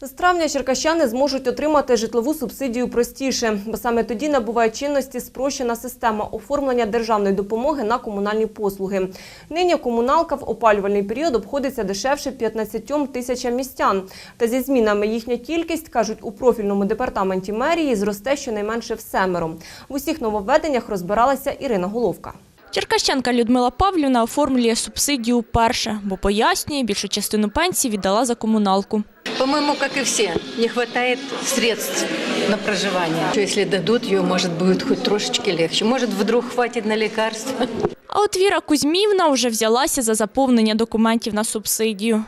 З травня черкащани зможуть отримати житлову субсидію простіше, бо саме тоді набуває чинності спрощена система оформлення державної допомоги на комунальні послуги. Нині комуналка в опалювальний період обходиться дешевше 15 тисячам містян. Та зі змінами їхня кількість, кажуть, у профільному департаменті мерії зросте щонайменше в семеро. В усіх нововведеннях розбиралася Ірина Головка. Черкащанка Людмила Павлівна оформлює субсидію вперше, бо пояснює, більшу частину пенсії віддала за комуналку. По-моему, как и все, не хватает средств на проживание. Если дадут ее, может, будет хоть трошечки легче. Может, вдруг хватит на лекарства. А от Віра Кузьмівна вже взялася за заповнення документів на субсидію.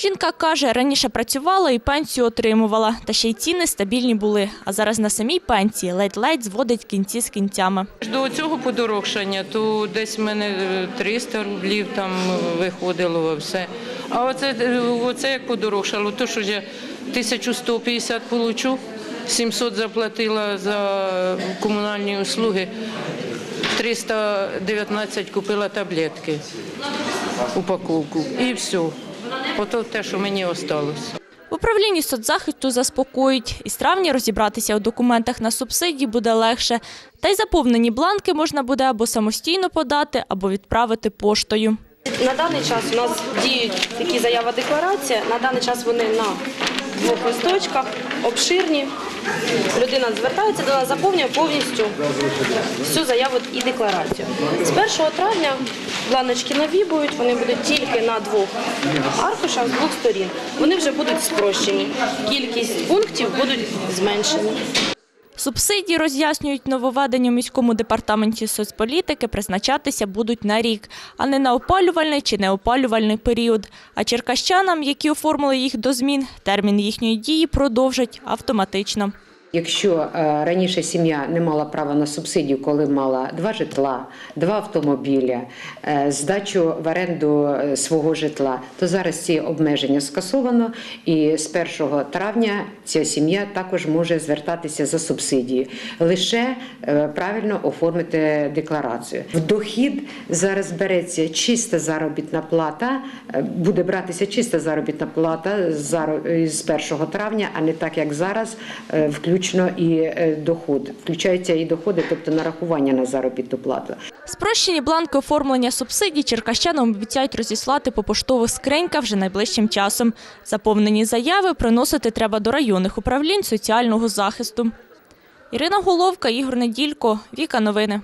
Жінка каже, раніше працювала і пенсію отримувала, та ще й ціни стабільні були. А зараз на самій пенсії ледь-ледь зводить кінці з кінцями. До цього подорожчання, то десь в мене е, 300 рублів там виходило все. А оце, е, оце як подорожчало, то що я 1150 получу, 700 заплатила за комунальні услуги, 319 купила таблетки, упаковку і все. Ото те, що мені осталось. В управлінні соцзахисту заспокоюють. Із травня розібратися у документах на субсидії буде легше. Та й заповнені бланки можна буде або самостійно подати, або відправити поштою. На даний час у нас діють такі заява декларація. На даний час вони на двох листочках, обширні. Людина звертається до нас, заповнює повністю всю заяву і декларацію. З 1 травня бланочки навібують, вони будуть тільки на двох аркушах з двох сторін. Вони вже будуть спрощені. Кількість пунктів будуть зменшені. Субсидії, роз'яснюють нововведення міському департаменті соцполітики, призначатися будуть на рік, а не на опалювальний чи неопалювальний період. А черкащанам, які оформили їх до змін, термін їхньої дії продовжать автоматично. Якщо е, раніше сім'я не мала права на субсидію, коли мала два житла, два автомобіля, е, здачу в оренду е, свого житла, то зараз ці обмеження скасовано, і з 1 травня ця сім'я також може звертатися за субсидією. Лише правильно оформити декларацію. В дохід зараз береться чиста заробітна плата, буде братися чиста заробітна плата з з 1 травня, а не так як зараз, е, включно і е, доход. Включаються і доходи, тобто нарахування на заробітну плату. Спрощені бланки оформлення субсидій черкащанам обіцяють розіслати по поштових скриньках вже найближчим часом. Заповнені заяви приносити треба до районних управлінь соціального захисту. Ірина Головка, Ігор Неділько, Віка Новини.